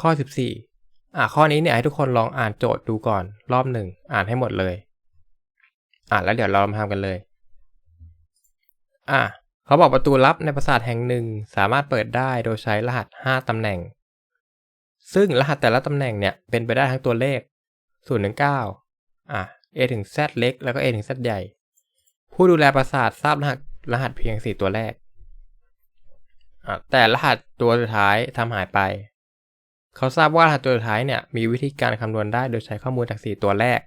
ข้อ 14อะข้อนี้เนี่ยให้ทุกคนลองอ่านโจทย์ดูก่อน รอบหนึ่งอ่านให้หมดเลย อะแล้วเดี๋ยวเรามาทำกันเลย อะเขาบอกประตูลับในปราสาทแห่งหนึ่งสามารถเปิดได้โดยใช้รหัส 5ตำแหน่ง ซึ่งรหัสแต่ละตำแหน่งเนี่ยเป็นไปได้ทั้งตัวเลข0ถึง9อะ A ถึง Z เล็ก แล้วก็ A ถึง Z ใหญ่ ผู้ดูแลปราสาททราบรหัสรหัสเพียง 4 ตัวแรกอะแต่รหัสตัวสุดท้ายทำหายไป เขาทราบว่ารหัสตัวท้ายเนี่ยมีวิธีการคำนวณได้โดยใช้ข้อมูลจาก 4 ตัวแรก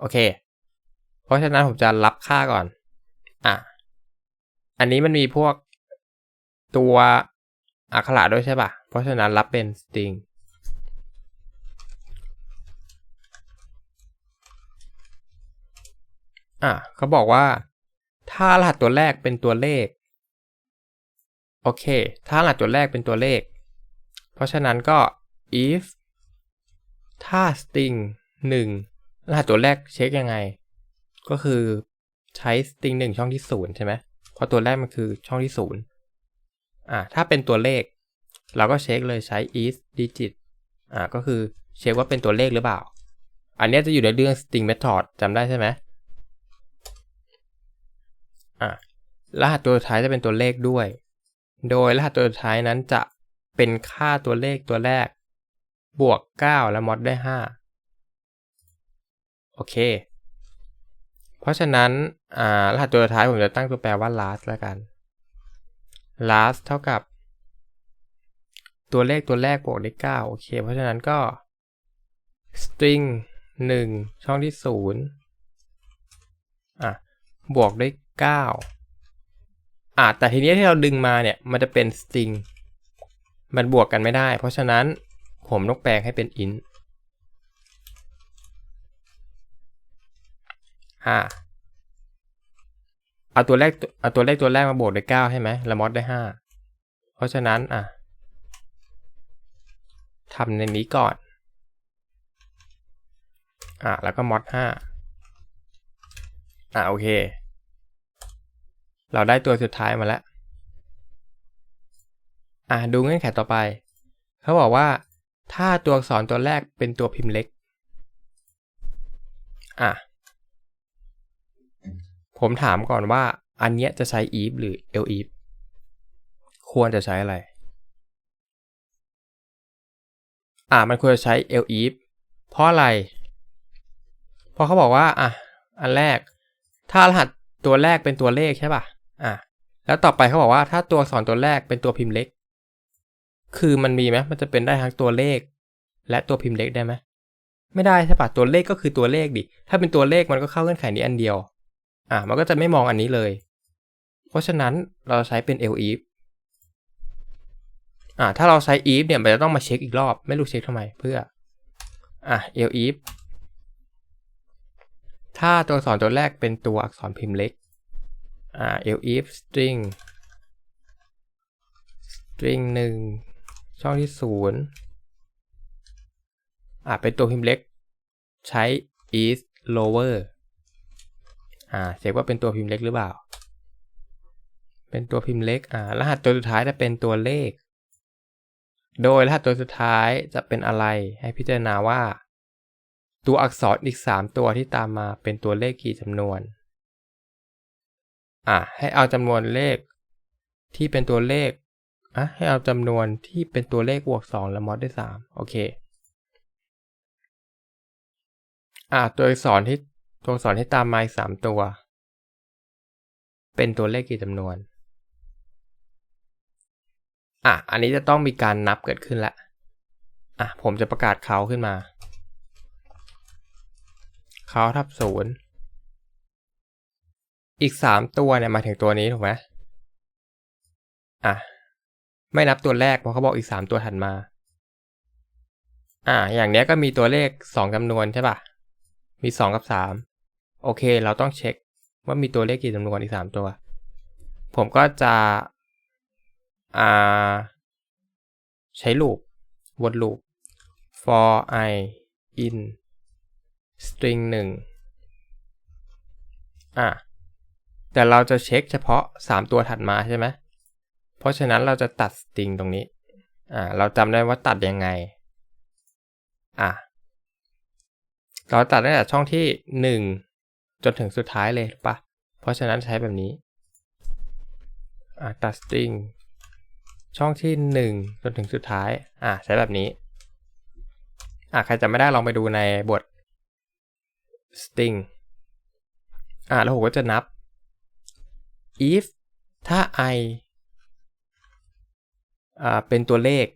โอเค เพราะฉะนั้นผมจะรับค่าก่อน อะ อันนี้มันมีพวกตัวอักขระด้วยใช่ปะเพราะฉะนั้นรับเป็น string อะเขาบอกว่า ถ้ารหัสตัวแรกเป็นตัวเลข โอเค ถ้ารหัสตัวแรกเป็นตัวเลข เพราะฉะนั้นก็ if ถ้า string 1รหัสตัวแรกเช็คยังไง ก็คือใช้ string 1 ช่องที่ 0 ใช่ไหมเพราะตัวแรกมันคือช่องที่ 0 อ่าถ้าเป็นตัวเลข เราก็เช็คเลยใช้ is digit อ่าก็คือเช็คว่าเป็นตัวเลขหรือเปล่า อันนี้จะอยู่ในเรื่อง string method จำได้ใช่ไหมอะรหัสตัวท้ายจะเป็นตัวเลขด้วย โดยรหัสตัวท้ายนั้นจะ เป็นค่าตัวเลขตัวแรก บวก 9 และมอดได้5โอเค เพราะฉะนั้นรหัสตัวท้ายผมจะตั้งตัวแปรว่า last แล้วกัน last เท่ากับ ตัวเลขตัวแรกบวกได้9โอเค เพราะฉะนั้นก็ string 1 ช่องที่ 0 อะ บวกได้9อะแต่ทีนี้ที่เราดึงมาเนี่ย มันจะเป็น string มันบวกกันไม่ได้ เพราะฉะนั้นผมต้องแปลงให้เป็น int อ่าเอาตัวแรกเอาตัวเลขตัวแรกมาบวกด้วย9ใช่ไหมแล้วมอดได้ 5 เพราะฉะนั้นอะทำในนี้ก่อน อะแล้วก็มอด5อะโอเค เราได้ตัวสุดท้ายมาแล้ว อะดูเงื่อนไขต่อไป เขาบอกว่า ถ้าตัวอักษรตัวแรกเป็นตัวพิมพ์เล็ก อะ ผมถามก่อนว่า อันเนี้ยจะใช้ if หรือ else if ควรจะใช้อะไร อะมันควรจะใช้ else if เพราะอะไร เพราะเขาบอกว่า อะ อันแรก ถ้ารหัสตัวแรกเป็นตัวเลขใช่ป่ะ อะ แล้วต่อไปเขาบอกว่าถ้าตัวอักษรตัวแรกเป็นตัวพิมพ์เล็ก คือมันมีไหมมันจะเป็นได้ทั้งตัวเลข และตัวพิมพ์เล็กได้ไหมไม่ได้ใช่ปะตัวเลขก็คือตัวเลขดิ ถ้าเป็นตัวเลขมันก็เข้าเงื่อนไขนี้อันเดียว อะมันก็จะไม่มองอันนี้เลย เพราะฉะนั้นเราใช้เป็น l if อะถ้าเราใช้ if เนี่ยมันจะต้องมาเช็คอีกรอบ ไม่รู้เช็คทำไมเพื่อ อะ l if ถ้าตัวอักษรตัวแรกเป็นตัวอักษรพิมพ์เล็ก อ่า l if string string 1 ช่องที่ 0 อ่าเป็นตัวพิมพ์เล็ก ใช้ is lower อ่าเช็คว่าเป็นตัวพิมพ์เล็กหรือเปล่า เป็นตัวพิมพ์เล็ก อ่ารหัสตัวสุดท้ายจะเป็นตัวเลข โดยรหัสตัวสุดท้ายจะเป็นอะไร ให้พิจารณาว่า ตัวอักษรอีก 3 ตัวที่ตามมาเป็นตัวเลขกี่จำนวน อ่าให้เอาจำนวนเลขที่เป็นตัวเลข อะให้เอาจำนวนที่เป็นตัวเลขบวก 2 และมอดด้วย 3 โอเค อ่าตัวอักษรที่ตัวอักษรที่ตามมาอีกสามตัว เป็นตัวเลขกี่จำนวน อะ อันนี้จะต้องมีการนับเกิดขึ้นล้วอะ ผมจะประกาศเขาขึ้นมา เขาทับศูนย์อีกสามตัวเนี่ยมาถึงตัวนี้ถูกไหมอะ ไม่นับตัวแรกเพราะเขาบอกอีกสามตัวถัดมา อะอย่างเนี้ยก็มีตัวเลขสองจำนวนใช่ป่ะ มีสองกับสามโอเค เราต้องเช็คว่ามีตัวเลขกี่จำนวนอีกสามตัว ผมก็จะ อ่า ใช้ลูปวนลูป for i in string 1อะแต่เราจะเช็คเฉพาะ 3 ตัวถัดมาใช่ไหม เพราะฉะนั้นเราจะตัด string ตรงนี้ อ่า เราจำได้ว่าตัดยังไง อะ เราตัดตั้งแต่ช่องที่หนึ่งจนถึงสุดท้ายเลยปะเพราะฉะนั้นใช้แบบนี้ อ่ตัดสตริงช่องที่หนึ่งจนถึงสุดท้าย อะใช้แบบนี้ อะใครจะไม่ได้ลองไปดูในบท string อะแล้วผมก็จะนับ if ถ้า i เป็นตัวเลข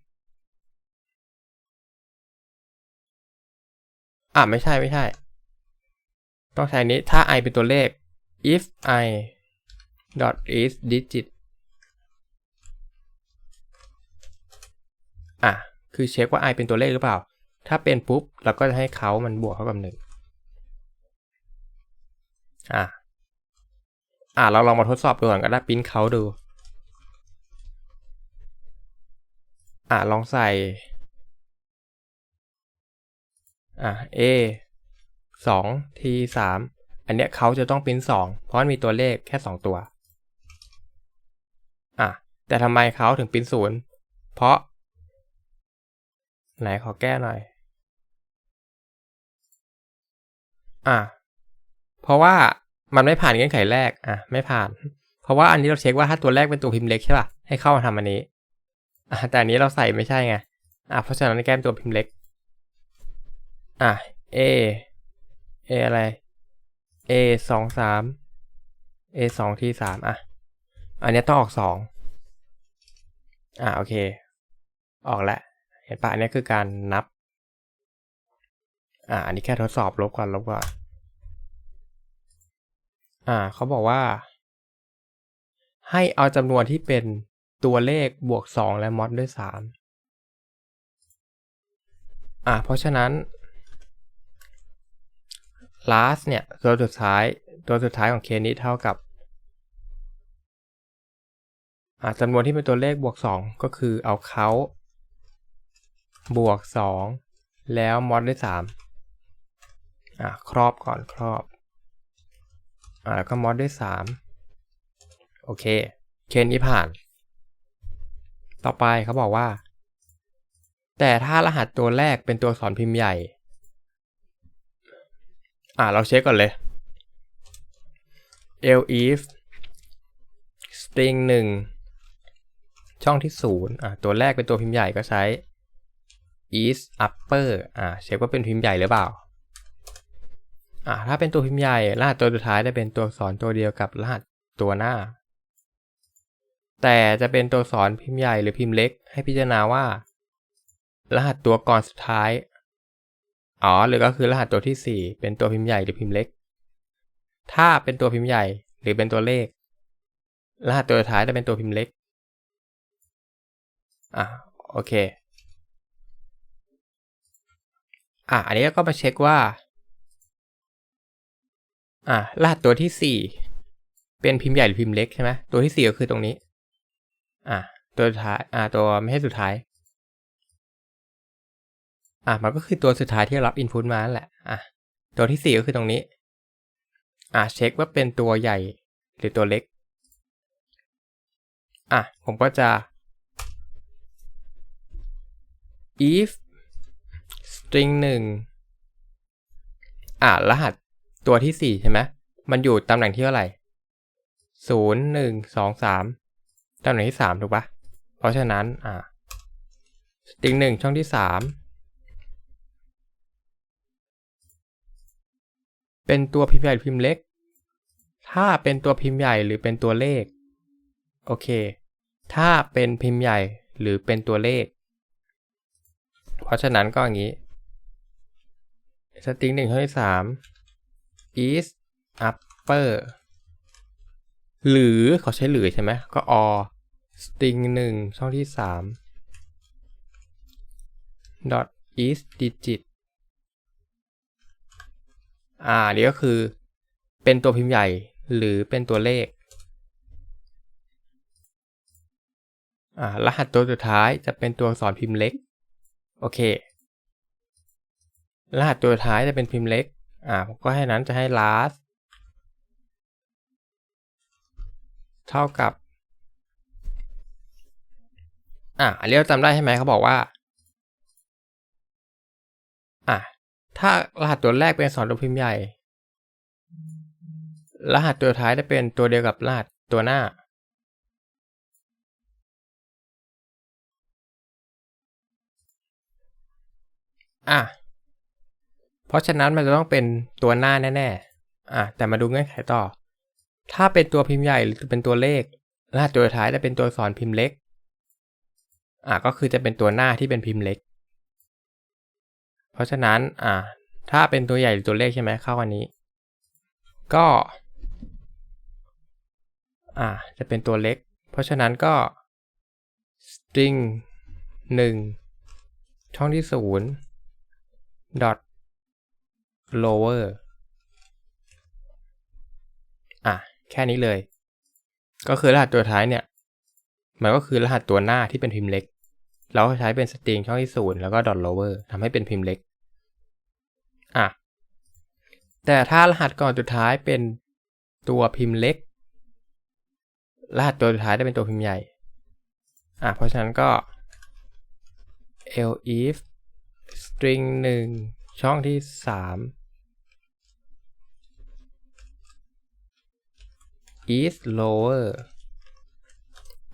อะไม่ใช่ไม่ใช่ ต้องใช้นี้ถ้า i เป็นตัวเลข if i dot is digit อะ คือเช็คว่า i เป็นตัวเลขหรือเปล่า ถ้าเป็นปุ๊บ เราก็จะให้เขามันบวกเข้ากับหนึ่งอะอะเราลองมาทดสอบดูก่อนก็ได้ปิ้นเขาดู อะลองใส่อะ a สอง t สามอันเนี้ยเขาจะต้องปิ้นสองเพราะมันมีตัวเลขแค่สองตัวอะแต่ทำไมเขาถึงปิ้นศูนย์เพราะ ไหนขอแก้หน่อยอะเพราะว่ามันไม่ผ่านเงื่อนไขแรกอะไม่ผ่าน เพราะว่าอันนี้เราเช็คว่าถ้าตัวแรกเป็นตัวพิมพ์เล็กใช่ป่ะให้เข้ามาทำอันนี้ แต่อันนี้เราใส่ไม่ใช่ไง อะเพราะฉะนั้นแก้เป็นตัวพิมพ์เล็ก อะ a a อะไร a สองสาม a สองที่สามอะ อันนี้ต้องออกสองอะโอเค ออกแล้วเห็นปะอันนี้คือการนับ อ่าอันนี้แค่ทดสอบลบก่อนลบก่อน อ่าเขาบอกว่า ให้เอาจำนวนที่เป็น ตัวเลขบวก 2 และมอดด้วย 3 อ่าเพราะฉะนั้น last เนี่ย ตัวสุดท้าย ตัวสุดท้ายของเคสนี้เท่ากับ อ่าจำนวนที่เป็นตัวเลขบวก 2 ก็คือเอาเขาบวก 2 แล้วมอดด้วย 3 อ่าครอบก่อนครอบ อ่าแล้วก็มอดด้วย 3 โอเค เคสนี้ผ่าน ต่อไปเขาบอกว่า แต่ถ้ารหัสตัวแรกเป็นตัวสอนพิมพ์ใหญ่ อ่าเราเช็คก่อนเลย l if string 1ช่องที่0อ่าตัวแรกเป็นตัวพิมพ์ใหญ่ก็ใช้ is upper อ่าเช็คว่าเป็นพิมพ์ใหญ่หรือเปล่าอ่าถ้าเป็นตัวพิมพ์ใหญ่รหัสตัวสุดท้ายจะเป็นตัวอักษรตัวเดียวกับรหัสตัวหน้า แต่จะเป็นตัวอักษรพิมพ์ใหญ่หรือพิมพ์เล็กให้พิจารณาว่า รหัสตัวก่อนสุดท้าย อ๋อ หรือก็คือรหัสตัวที่ 4 เป็นตัวพิมพ์ใหญ่หรือพิมพ์เล็ก ถ้าเป็นตัวพิมพ์ใหญ่หรือเป็นตัวเลข รหัสตัวสุดท้ายจะเป็นตัวพิมพ์เล็ก อะ โอเค อะ อันนี้ก็มาเช็คว่า อะ รหัสตัวที่สี่เป็นพิมพ์ใหญ่หรือพิมพ์เล็กใช่ไหมตัวที่สี่ก็คือตรงนี้ อะตัวสุดท้าย อะตัวไม่ใช่สุดท้าย อะมันก็คือตัวสุดท้ายที่รับอินพุตมาแหละ อะตัวที่สี่ก็คือตรงนี้ อะเช็คว่าเป็นตัวใหญ่หรือตัวเล็ก อะผมก็จะ if string หนึ่งอะรหัสตัวที่สี่ใช่ไหมมันอยู่ตำแหน่งที่เท่าไหร่ศูนย์หนึ่งสองสาม ตำแหน่งที่สามถูกปะเพราะฉะนั้นอะ string หนึ่งช่องที่สามเป็นตัวพิมพ์ใหญ่พิมพ์เล็ก ถ้าเป็นตัวพิมพ์ใหญ่หรือเป็นตัวเลข โอเค ถ้าเป็นพิมพ์ใหญ่หรือเป็นตัวเลข เพราะฉะนั้นก็อย่างนี้ string หนึ่งช่องที่สาม is upper หรือเขาใช้หรือใช่ไหมก็ or string หนึ่งช่องที่สาม dot is digit อ่านี่ก็คือเป็นตัวพิมพ์ใหญ่หรือเป็นตัวเลข อ่ารหัสตัวสุดท้ายจะเป็นตัวอักษรพิมพ์เล็ก โอเค รหัสตัวท้ายจะเป็นพิมพ์เล็ก อ่าผมก็ให้นั้นจะให้ last เท่ากับ อะอันนี้เราจำได้ใช่ไหมเขาบอกว่าอะถ้ารหัสตัวแรกเป็นสองตัวพิมพ์ใหญ่ รหัสตัวท้ายจะเป็นตัวเดียวกับรหัสตัวหน้า อะ เพราะฉะนั้นมันจะต้องเป็นตัวหน้าแน่ๆ อะ แต่มาดูเงื่อนไขต่อ ถ้าเป็นตัวพิมพ์ใหญ่หรือเป็นตัวเลข รหัสตัวท้ายจะเป็นตัวสอักษรพิมพ์เล็ก อะก็คือจะเป็นตัวหน้าที่เป็นพิมพ์เล็ก เพราะฉะนั้นอะถ้าเป็นตัวใหญ่หรือตัวเลขใช่ไหมเข้าอันนี้ ก็อะจะเป็นตัวเล็ก เพราะฉะนั้นก็ string 1 ช่องที่ 0 dot lower อะ แค่นี้เลย ก็คือรหัสตัวท้ายเนี่ย มันก็คือรหัสตัวหน้าที่เป็นพิมพ์เล็ก เราก็ใช้เป็นสตริงช่องที่0แล้วก็ dot lower ทำให้เป็นพิมพ์เล็ก อะ แต่ถ้ารหัสก่อนสุดท้ายเป็นตัวพิมพ์เล็ก รหัสตัวสุดท้ายได้เป็นตัวพิมพ์ใหญ่ อะ เพราะฉะนั้นก็ l if string 1 ช่องที่ 3 is lower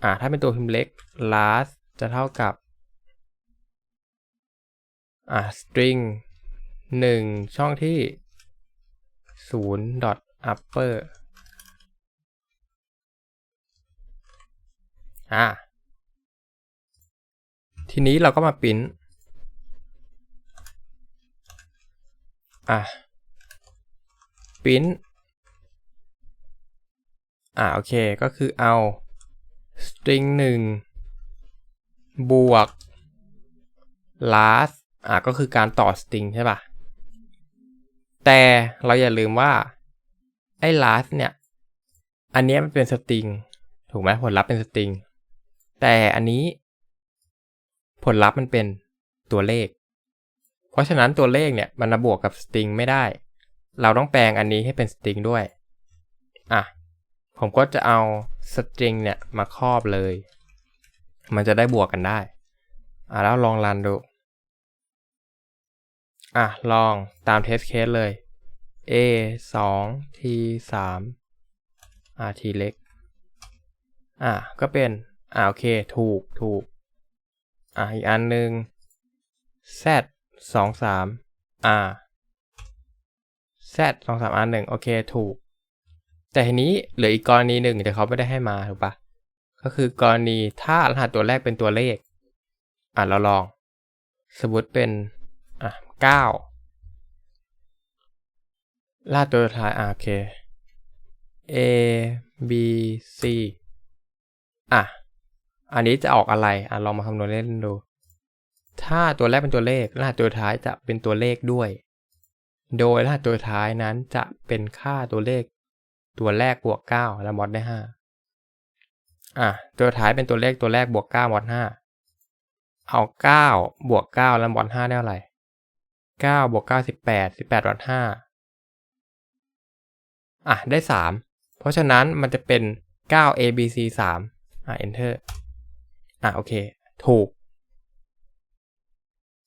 อะถ้าเป็นตัวพิมพ์เล็ก last จะเท่ากับอะ string 1 ช่องที่0 upper อะทีนี้เราก็มาปริ้นอะปริ้นอะโอเค ก็คือเอา string 1 บวก last อะก็คือการต่อ string ใช่ป่ะ แต่เราอย่าลืมว่า ไอ้ last เนี่ย อันนี้มันเป็น string ถูกไหมผลลัพธ์เป็น string แต่อันนี้ ผลลัพธ์มันเป็นตัวเลข เพราะฉะนั้นตัวเลขเนี่ยมันบวกกับ string ไม่ได้ เราต้องแปลงอันนี้ให้เป็น string ด้วย อะ ผมก็จะเอา string เนี่ยมาครอบเลย มันจะได้บวกกันได้ อะแล้วลองรันดู อะลองตาม test case เลย a 2 t 3 r t เล็ก อะก็เป็น อ่าโอเค ถูกถูก อ่าอีกอันหนึ่ง z สองสาม r z สองสาม r หนึ่งโอเค ถูก แต่ทีนี้เหลืออีกกรณีหนึ่งแต่เขาไม่ได้ให้มาถูกปะก็คือกรณีถ้ารหัสตัวแรกเป็นตัวเลข อะเราลอง สมมติเป็นอะเก้ารหัสตัวท้ายอะโอเค a b c อะ อันนี้จะออกอะไร อะลองมาคำนวณเล่นดู ถ้าตัวแรกเป็นตัวเลขรหัสตัวท้ายจะเป็นตัวเลขด้วย โดยรหัสตัวท้ายนั้นจะเป็นค่าตัวเลข ตัวแรกบวก 9 แล้วมอดได้ 5 อะ ตัวท้ายเป็นตัวเลขตัวแรกบวก 9มอด5เอา 9 บวก 9 แล้วมอด5ได้เท่าไหร่9บวก 9 18 18มอด5อะ ได้ 3 เพราะฉะนั้นมันจะเป็น 9 a b c 3 อะ enter อะ โอเค ถูก